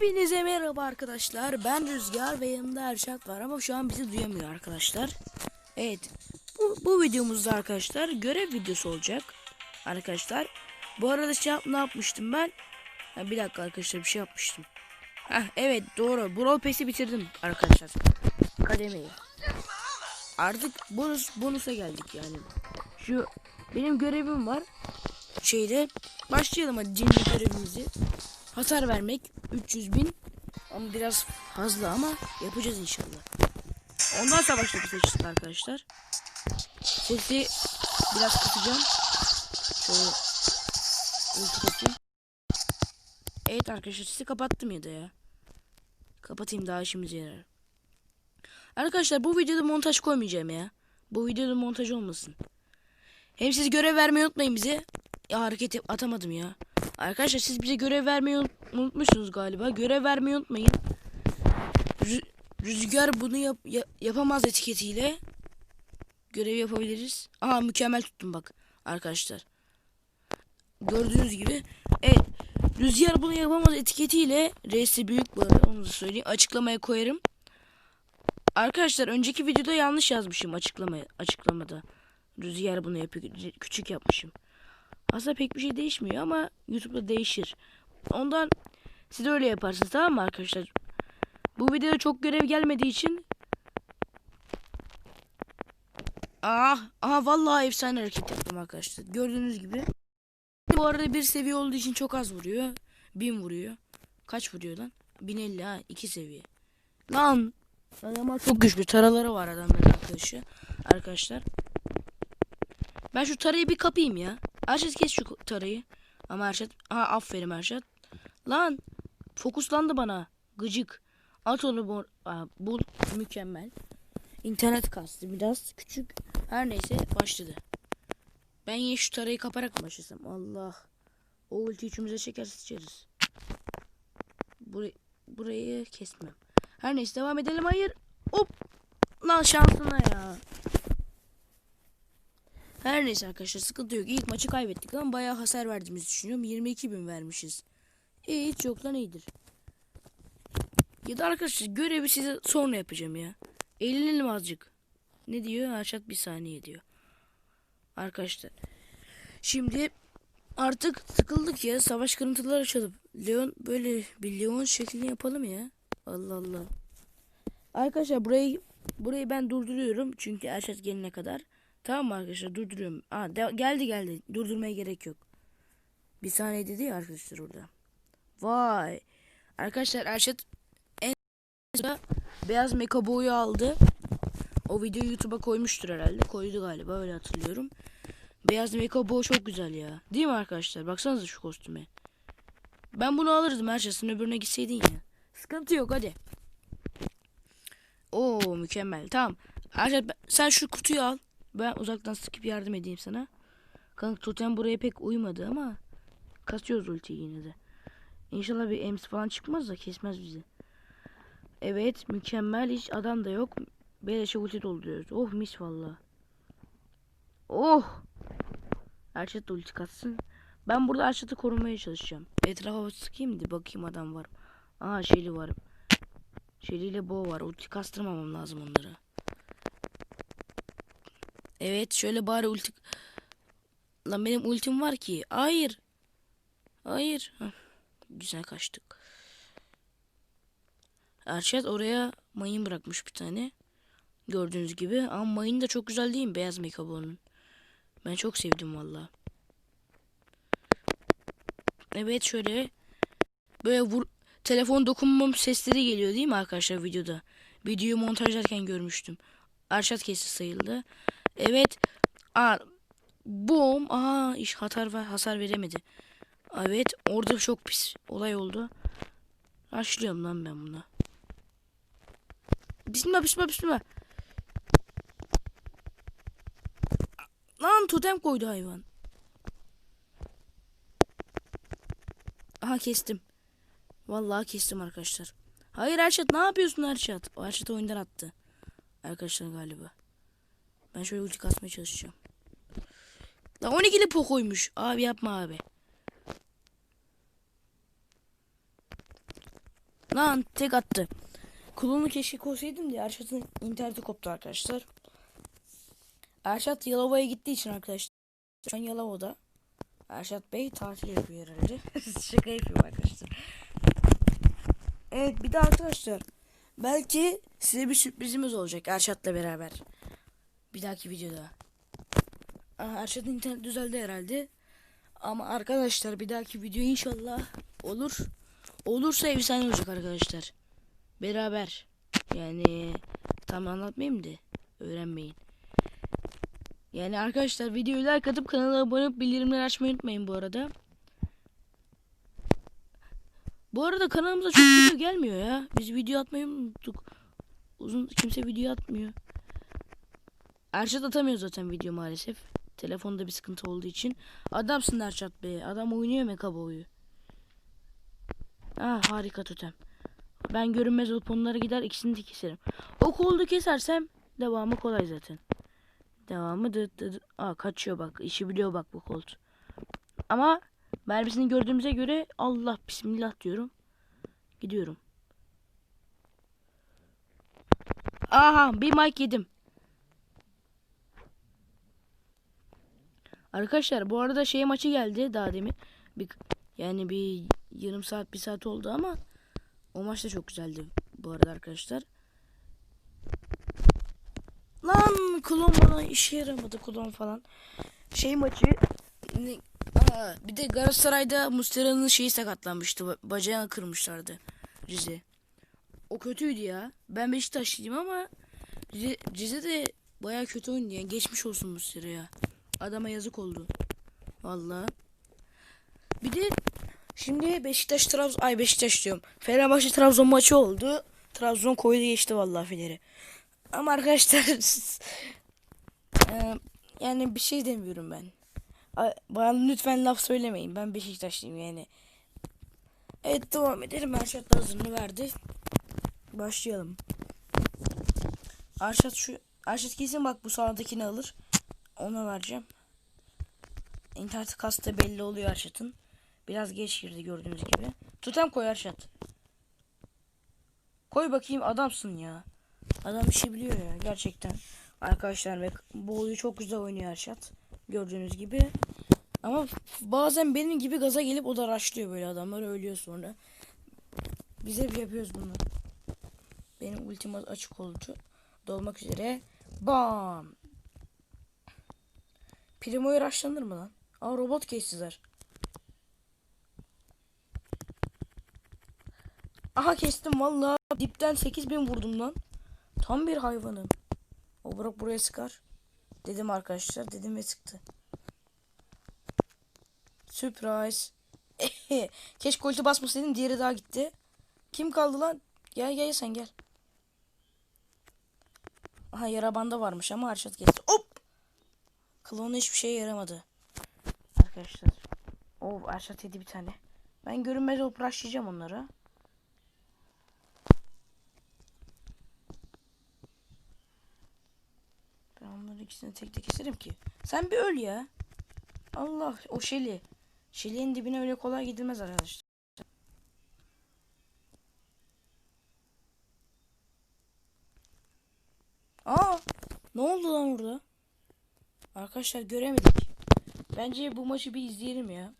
Hepinize merhaba arkadaşlar. Ben Rüzgar ve yanımda Erşat var ama şu an bizi duyamıyor arkadaşlar. Evet. Bu, bu videomuzda arkadaşlar görev videosu olacak. Arkadaşlar. Bu arada şey yap, ne yapmıştım ben? Ha, bir dakika arkadaşlar bir şey yapmıştım. Heh, evet doğru. Brawl Pass'i bitirdim arkadaşlar. Kademeyi. Artık bonus bonusa geldik yani. Şu benim görevim var. Şeyde başlayalım hadi cinli görevimizi. Hasar vermek 300 bin ama biraz fazla ama yapacağız inşallah. Ondan savaşları seçtik arkadaşlar. Sesi biraz kısacağım. Şöyle. Evet arkadaşlar sesi kapattım ya da ya. Kapatayım daha işimize yarar. Arkadaşlar bu videoda montaj koymayacağım ya. Bu videoda montaj olmasın. Hem siz görev vermeyi unutmayın bize. Ya hareket atamadım ya. Arkadaşlar siz bize görev vermeyi unut- unutmuşsunuz galiba. Görev vermeyi unutmayın. Rü- Rüzgar bunu yap- ya- yapamaz etiketiyle görev yapabiliriz. Aha mükemmel tuttum bak arkadaşlar. Gördüğünüz gibi evet Rüzgar bunu yapamaz etiketiyle R'si büyük bu arada onu da söyleyeyim. Açıklamaya koyarım. Arkadaşlar önceki videoda yanlış yazmışım açıklamaya açıklamada. Rüzgar bunu yapıyor. Küçük yapmışım. Aslında pek bir şey değişmiyor ama YouTube'da değişir. Ondan siz öyle yaparsınız tamam mı arkadaşlar? Bu videoda çok görev gelmediği için Ah, aha vallahi efsane hareket yaptım arkadaşlar. Gördüğünüz gibi. Bu arada bir seviye olduğu için çok az vuruyor. 1000 vuruyor. Kaç vuruyor lan? 1050 ha, 2 seviye. Lan Adamlar çok güçlü. Taraları var adamların arkadaşı. Arkadaşlar. Ben şu tarayı bir kapayım ya. Erşat kes şu tarayı. Ama Erşat. Ha aferin Erşat. Lan. Fokuslandı bana. Gıcık. At onu bu. Aa, mükemmel. İnternet kastı biraz küçük. Her neyse başladı. Ben yine şu tarayı kaparak başlasam? Allah. O ulti üçümüze çeker sıçarız. Burayı, burayı kesmem. Her neyse devam edelim. Hayır. Hop. Lan şansına ya. Her neyse arkadaşlar sıkıntı yok. İlk maçı kaybettik ama bayağı hasar verdiğimizi düşünüyorum. 22 bin vermişiz. İyi hiç yoktan iyidir. Ya da arkadaşlar görevi size sonra yapacağım ya. Eğlenelim azıcık. Ne diyor? Arşat bir saniye diyor. Arkadaşlar. Şimdi artık sıkıldık ya. Savaş kırıntıları açalım. Leon böyle bir Leon şeklini yapalım ya. Allah Allah. Arkadaşlar burayı burayı ben durduruyorum. Çünkü Erşat gelene kadar. Tamam arkadaşlar durduruyorum. Aa, de- geldi geldi. Durdurmaya gerek yok. Bir saniye dedi ya arkadaşlar orada. Vay. Arkadaşlar Erşat en beyaz meka boyu aldı. O videoyu YouTube'a koymuştur herhalde. Koydu galiba öyle hatırlıyorum. Beyaz meka boy çok güzel ya. Değil mi arkadaşlar? Baksanıza şu kostüme. Ben bunu alırdım Erşat'ın öbürüne gitseydin ya. Sıkıntı yok hadi. Oo mükemmel. Tamam. Erşat ben- sen şu kutuyu al. Ben uzaktan sıkıp yardım edeyim sana. Kanka totem buraya pek uymadı ama kasıyoruz ultiyi yine de. İnşallah bir ems falan çıkmaz da kesmez bizi. Evet mükemmel hiç adam da yok. Beleşe ulti dolduruyoruz. Oh mis valla. Oh. Erşat ulti katsın. Ben burada Erşat'ı korumaya çalışacağım. Etrafa sıkayım da bakayım adam var. Aha Shelly var. Shelly ile Bo var. Ulti kastırmamam lazım onları. Evet şöyle bari ulti... Lan benim ultim var ki. Hayır. Hayır. Güzel kaçtık. Erşat oraya mayın bırakmış bir tane. Gördüğünüz gibi. Ama mayın da çok güzel değil mi? Beyaz mekabonun. Ben çok sevdim valla. Evet şöyle. Böyle vur... Telefon dokunmam sesleri geliyor değil mi arkadaşlar videoda? Videoyu montajlarken görmüştüm. Arşat kesi sayıldı. Evet. Aa, boom. Aa, iş hasar ver, hasar veremedi. Evet, orada çok pis olay oldu. Başlıyorum lan ben buna. Bismillah bismillah bismillah. Lan totem koydu hayvan. Aha kestim. Vallahi kestim arkadaşlar. Hayır Erşat ne yapıyorsun Erşat? Erşat oyundan attı. Arkadaşlar galiba. Ben şöyle ulti kasmaya çalışacağım. Lan 12'li pokoymuş. Abi yapma abi. Lan tek attı. Kulunu keşke koysaydım diye Erşat'ın interneti koptu arkadaşlar. Erşat Yalova'ya gittiği için arkadaşlar. Şu an Yalova'da. Erşat Bey tatil yapıyor herhalde. Şaka yapıyorum arkadaşlar. Evet bir de arkadaşlar. Belki size bir sürprizimiz olacak Erşat'la beraber. Bir dahaki videoda. Aa, Erşat'ın internet düzeldi herhalde. Ama arkadaşlar bir dahaki video inşallah olur. Olursa efsane olacak arkadaşlar. Beraber. Yani tam anlatmayayım da öğrenmeyin. Yani arkadaşlar videoyu like atıp kanala abone olup bildirimleri açmayı unutmayın bu arada. Bu arada kanalımıza çok video gelmiyor ya. Biz video atmayı unuttuk. Uzun kimse video atmıyor. Erşat atamıyor zaten video maalesef. Telefonda bir sıkıntı olduğu için. Adamsın Erşat be. Adam oynuyor Mekabo'yu. Ah harika totem. Ben görünmez olup onlara gider ikisini de keserim. O koldu kesersem devamı kolay zaten. Devamı dı dı dı. Aa kaçıyor bak. İşi biliyor bak bu kolt. Ama mermisini gördüğümüze göre Allah bismillah diyorum. Gidiyorum. Aha bir mic yedim. Arkadaşlar bu arada şey maçı geldi daha demin. Bir, yani bir yarım saat bir saat oldu ama o maç da çok güzeldi bu arada arkadaşlar. Lan klon bana işe yaramadı klon falan. Şey maçı ne- Aa, bir de Galatasaray'da Muslera'nın şeyi sakatlanmıştı. ba- Bacağını kırmışlardı Rize. O kötüydü ya. Ben Beşiktaşlıyım ama Rize, Rize de baya kötü oynuyor. Yani geçmiş olsun Muslera'ya. Adama yazık oldu. Vallahi. Bir de şimdi Beşiktaş Trabzon ay Beşiktaş diyorum. Fenerbahçe Trabzon maçı oldu. Trabzon koydu geçti vallahi Fener'i. Ama arkadaşlar yani bir şey demiyorum ben. Bana lütfen laf söylemeyin. Ben Beşiktaşlıyım yani. Evet devam edelim. Erşat da hazırını verdi. Başlayalım. Arşat şu Arşat kesin bak bu sağdakini alır. Ona vereceğim. İnternet kastı belli oluyor Arşat'ın. Biraz geç girdi gördüğünüz gibi. Tutam koy Arşat. Koy bakayım adamsın ya. Adam işi biliyor ya gerçekten. Arkadaşlar ve bu oyunu çok güzel oynuyor Arşat. Gördüğünüz gibi. Ama bazen benim gibi gaza gelip o da raşlıyor böyle adamlar ölüyor sonra. Biz hep yapıyoruz bunu. Benim ultima açık oldu. Dolmak üzere. Bam. Primo'yu raşlanır mı lan? Aa robot kestiler. Aha kestim valla. Dipten 8000 vurdum lan. Tam bir hayvanım. O bırak buraya sıkar. Dedim arkadaşlar. Dedim ve sıktı. Surprise. Keşke ulti basmasaydım. Diğeri daha gitti. Kim kaldı lan? Gel gel sen gel. Aha yara banda varmış ama Arşat kesti. Hop! Klonu hiçbir şeye yaramadı. Arkadaşlar. O Arşat yedi bir tane. Ben görünmez olup rushlayacağım onları. Ben onları ikisini tek tek keserim ki. Sen bir öl ya. Allah o Şeli. Şeli'nin dibine öyle kolay gidilmez arkadaşlar. Aa, ne oldu lan orada? Arkadaşlar göremedik. Bence bu maçı bir izleyelim ya.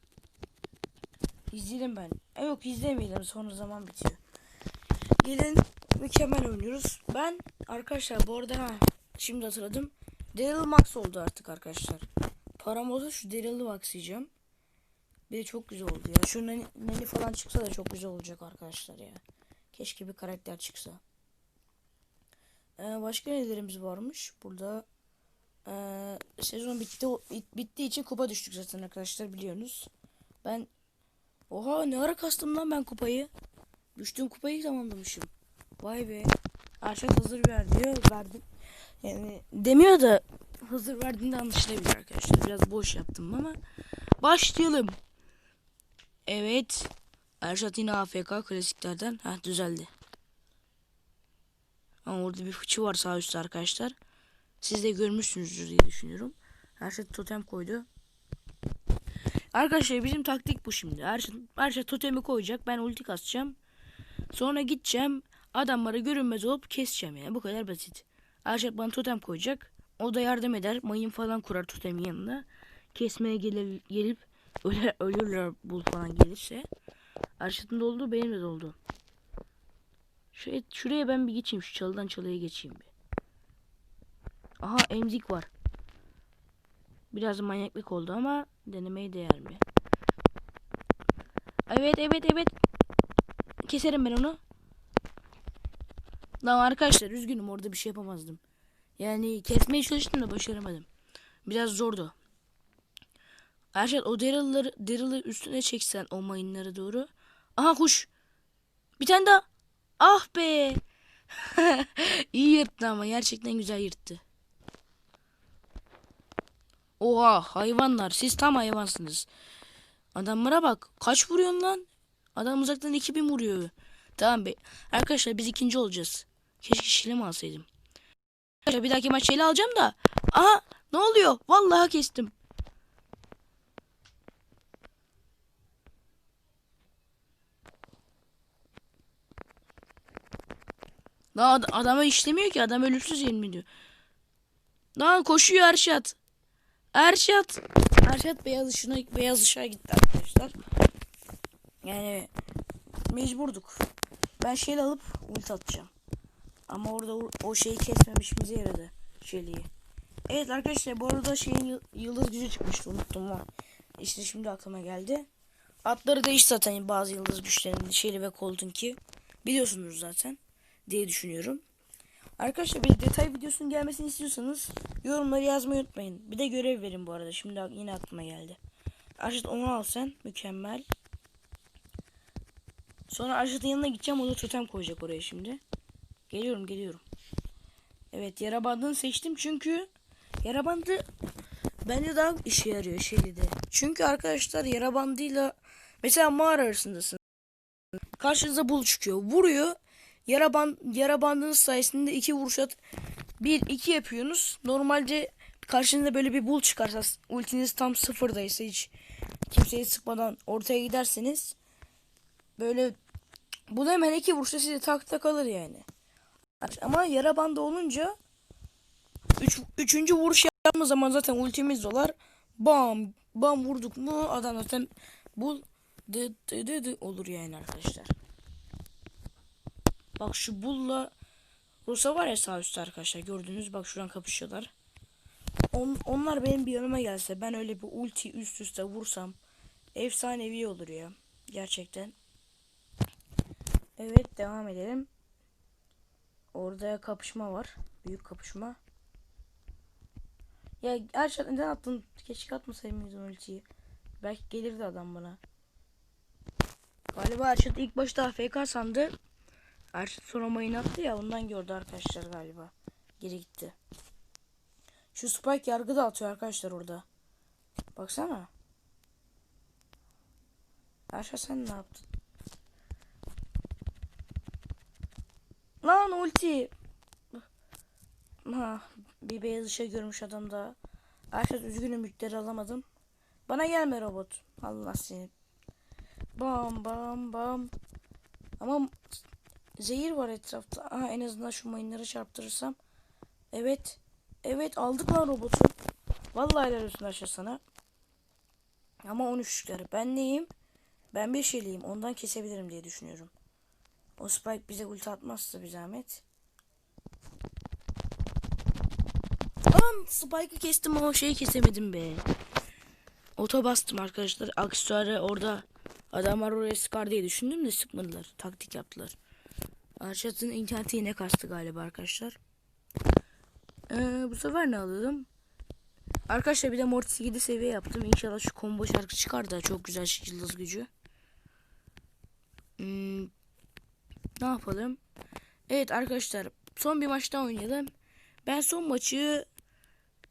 İzleyelim ben. E yok izlemeyelim sonra zaman bitiyor. Gelin mükemmel oynuyoruz. Ben arkadaşlar bu arada ha, şimdi hatırladım. Daryl Max oldu artık arkadaşlar. Param olsa şu Daryl'ı maxlayacağım. Bir de çok güzel oldu ya. Şu nani falan çıksa da çok güzel olacak arkadaşlar ya. Keşke bir karakter çıksa. Ee, başka nelerimiz varmış? Burada ee, sezon bitti bit- bittiği için kupa düştük zaten arkadaşlar biliyorsunuz. Ben Oha ne ara kastım lan ben kupayı. Düştüğüm kupayı tamamlamışım. Vay be. Arşat hazır ver diyor. Verdim. Yani demiyor da hazır verdiğinde anlaşılabilir arkadaşlar. Biraz boş yaptım ama. Başlayalım. Evet. Erşat yine AFK klasiklerden. Ha düzeldi. Ama orada bir fıçı var sağ üstte arkadaşlar. Siz de görmüşsünüzdür diye düşünüyorum. Erşat totem koydu. Arkadaşlar bizim taktik bu şimdi. Erşat, Erşat totemi koyacak. Ben ulti kasacağım. Sonra gideceğim adamları görünmez olup keseceğim yani bu kadar basit. Arşat bana totem koyacak. O da yardım eder. Mayın falan kurar totemin yanına. Kesmeye gelir, gelip öler, ölürler bul falan gelirse. Arşat'ın doldu benim de doldu. Şuraya, şuraya ben bir geçeyim. Şu çalıdan çalıya geçeyim bir. Aha emzik var. Biraz manyaklık oldu ama denemeye değer mi? Evet evet evet. Keserim ben onu. Lan arkadaşlar üzgünüm orada bir şey yapamazdım. Yani kesmeye çalıştım da başaramadım. Biraz zordu. Erşat o Daryl'ları Daryl'ı üstüne çeksen o mayınlara doğru. Aha kuş. Bir tane daha. Ah be. İyi yırttı ama gerçekten güzel yırttı. Oha hayvanlar siz tam hayvansınız. Adamlara bak. Kaç vuruyorsun lan? Adam uzaktan 2000 vuruyor. Tamam be. Arkadaşlar biz ikinci olacağız. Keşke şile mi alsaydım. Arkadaşlar bir dahaki maç şile alacağım da. Aha ne oluyor? Vallahi kestim. Lan ad- adama işlemiyor ki. Adam ölümsüz yemin diyor. Lan koşuyor Erşat. Erşat. Erşat beyaz ışığına beyaz ışığa gitti arkadaşlar. Yani mecburduk. Ben şeyle alıp ulti atacağım. Ama orada o, şeyi kesmemişimize yaradı. Şeliği. Evet arkadaşlar bu arada şeyin yı- yıldız gücü çıkmıştı unuttum ama. İşte şimdi aklıma geldi. Atları değiş zaten bazı yıldız güçlerinin Shelly ve Colt'un ki. Biliyorsunuz zaten diye düşünüyorum. Arkadaşlar bir detay videosunun gelmesini istiyorsanız yorumları yazmayı unutmayın. Bir de görev verin bu arada. Şimdi yine aklıma geldi. Arşit onu al sen. Mükemmel. Sonra Arşit'in yanına gideceğim. O da totem koyacak oraya şimdi. Geliyorum geliyorum. Evet yara bandını seçtim çünkü yara bandı bence daha işe yarıyor şeyde. Çünkü arkadaşlar yara bandıyla mesela mağara arasındasın. Karşınıza bul çıkıyor. Vuruyor. Yara, band, yara bandınız sayesinde iki vuruş at. Bir iki yapıyorsunuz. Normalde karşınıza böyle bir bul çıkarsa ultiniz tam sıfırdaysa hiç kimseyi sıkmadan ortaya giderseniz böyle bu da hemen iki vuruşta size tak tak alır yani. Ama yara bandı olunca üç, üçüncü vuruş yaptığımız zaman zaten ultimiz dolar. Bam bam vurduk mu adam zaten bul dı dı dı dı olur yani arkadaşlar. Bak şu bulla Rusa var ya sağ üstte arkadaşlar gördünüz bak şuradan kapışıyorlar. On, onlar benim bir yanıma gelse ben öyle bir ulti üst üste vursam efsanevi olur ya. Gerçekten. Evet devam edelim. Orada kapışma var. Büyük kapışma. Ya Erşat neden attın? Keşke atmasaydım ultiyi. Belki gelirdi adam bana. Galiba Erşat ilk başta AFK sandı. Erşat sonra mayın attı ya ondan gördü arkadaşlar galiba. Geri gitti. Şu Spike yargı da atıyor arkadaşlar orada. Baksana. Erşat sen ne yaptın? Lan ulti. Ha, bir beyaz ışığı görmüş adam da. Arkadaş üzgünüm yükleri alamadım. Bana gelme robot. Allah seni. Bam bam bam. Ama zehir var etrafta. Aha, en azından şu mayınları çarptırırsam. Evet. Evet aldık lan robotu. Vallahi helal olsun aşağı sana. Ama 13 Ben neyim? Ben bir şeyliyim. Ondan kesebilirim diye düşünüyorum. O Spike bize ulti atmazsa bir zahmet. Lan Spike'ı kestim ama şeyi kesemedim be. Oto bastım arkadaşlar. Aksesuarı orada adamlar oraya sıkar diye düşündüm de sıkmadılar. Taktik yaptılar. Arşat'ın interneti yine kastı galiba arkadaşlar. Ee, bu sefer ne alalım? Arkadaşlar bir de Mortis 7 seviye yaptım. İnşallah şu combo şarkı çıkar da çok güzel yıldız gücü. Hmm, ne yapalım? Evet arkadaşlar son bir maç daha oynayalım. Ben son maçı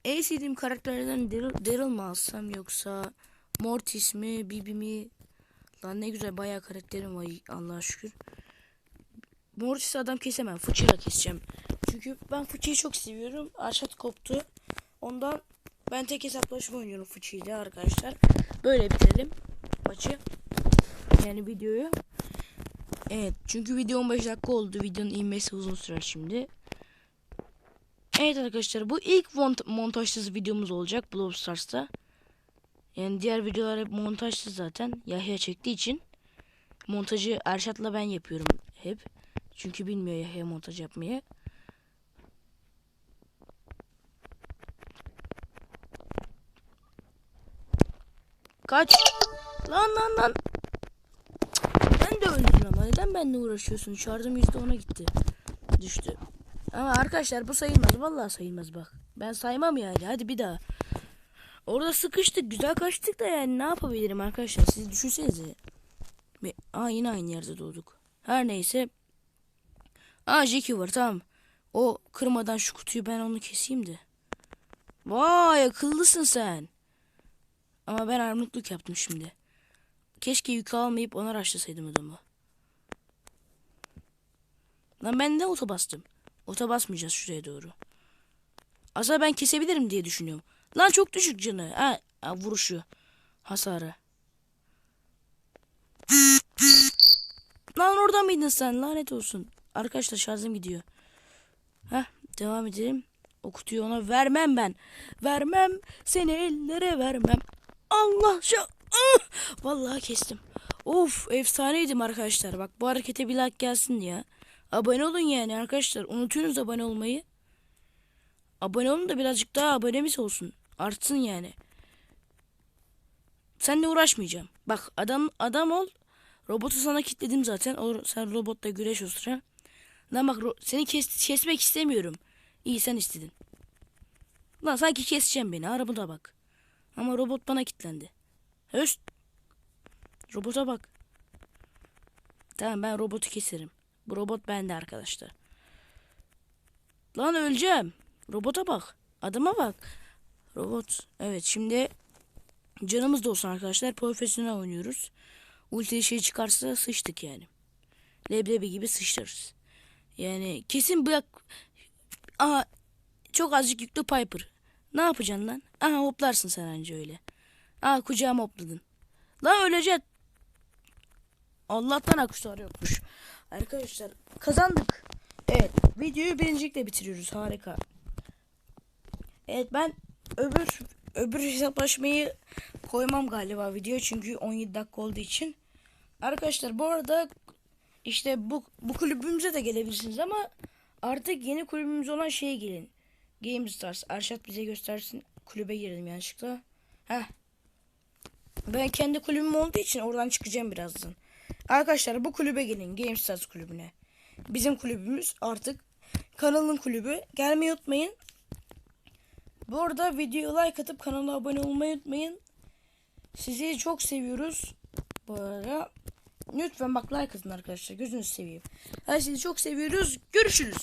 en sevdiğim karakterlerden Daryl, Daryl alsam yoksa Mortis mi Bibi mi? Lan ne güzel bayağı karakterim var Allah'a şükür. Mortis adam kesemem. Fıçıyla keseceğim. Çünkü ben fıçıyı çok seviyorum. Arşat koptu. Ondan ben tek hesaplaşma oynuyorum fıçıyla arkadaşlar. Böyle bitirelim maçı. Yani videoyu. Evet çünkü video 15 dakika oldu. Videonun inmesi uzun sürer şimdi. Evet arkadaşlar bu ilk mont montajsız videomuz olacak Brawl Stars'ta. Yani diğer videolar hep montajsız zaten. Yahya çektiği için. Montajı Erşat'la ben yapıyorum hep. Çünkü bilmiyor Yahya montaj yapmayı. Kaç. Lan lan lan. Ben de öldüm ama neden benimle uğraşıyorsun? Şarjım %10'a gitti. Düştü. Ama arkadaşlar bu sayılmaz. Vallahi sayılmaz bak. Ben saymam yani. Hadi bir daha. Orada sıkıştık. Güzel kaçtık da yani ne yapabilirim arkadaşlar? Siz düşünsenize. Aa yine aynı yerde doğduk. Her neyse. Aa Jackie var tamam. O kırmadan şu kutuyu ben onu keseyim de. Vay akıllısın sen. Ama ben armutluk yaptım şimdi. Keşke yük almayıp ona raşlasaydım adamı. Lan ben de ota bastım. Ota basmayacağız şuraya doğru. Aslında ben kesebilirim diye düşünüyorum. Lan çok düşük canı. Ha, ha vuruşu. Hasarı. Lan orada mıydın sen? Lanet olsun. Arkadaşlar şarjım gidiyor. Heh, devam edelim. O kutuyu ona vermem ben. Vermem. Seni ellere vermem. Allah şu. Ah! Vallahi kestim. Of efsaneydim arkadaşlar. Bak bu harekete bir like gelsin ya. Abone olun yani arkadaşlar. Unutuyorsunuz abone olmayı. Abone olun da birazcık daha abonemiz olsun. Artsın yani. Seninle uğraşmayacağım. Bak adam adam ol. Robotu sana kilitledim zaten. O, sen robotla güreş o sıra. Lan bak seni kes, kesmek istemiyorum. İyi sen istedin. Lan sanki keseceğim beni. Arabada bak. Ama robot bana kilitlendi. Höst. Robota bak. Tamam ben robotu keserim. Bu robot bende arkadaşlar. Lan öleceğim. Robota bak. Adama bak. Robot. Evet şimdi canımız da olsun arkadaşlar. Profesyonel oynuyoruz. Ulti şey çıkarsa sıçtık yani. Leblebi gibi sıçlarız. Yani kesin bırak. Aha çok azıcık yüklü Piper. Ne yapacaksın lan? Aha hoplarsın sen anca öyle. Aha kucağıma hopladın. Lan öleceksin. Allah'tan aksesuar yokmuş. Arkadaşlar kazandık. Evet videoyu birincilikle bitiriyoruz. Harika. Evet ben öbür öbür hesaplaşmayı koymam galiba video çünkü 17 dakika olduğu için. Arkadaşlar bu arada işte bu bu kulübümüze de gelebilirsiniz ama artık yeni kulübümüz olan şeye gelin. Game Stars. Arşat bize göstersin. Kulübe girelim yanlışlıkla. Heh. Ben kendi kulübüm olduğu için oradan çıkacağım birazdan. Arkadaşlar bu kulübe gelin. Game Stars kulübüne. Bizim kulübümüz artık kanalın kulübü. Gelmeyi unutmayın. Bu arada videoya like atıp kanala abone olmayı unutmayın. Sizi çok seviyoruz. Bu arada lütfen bak like atın arkadaşlar. Gözünüzü seveyim. Her sizi çok seviyoruz. Görüşürüz.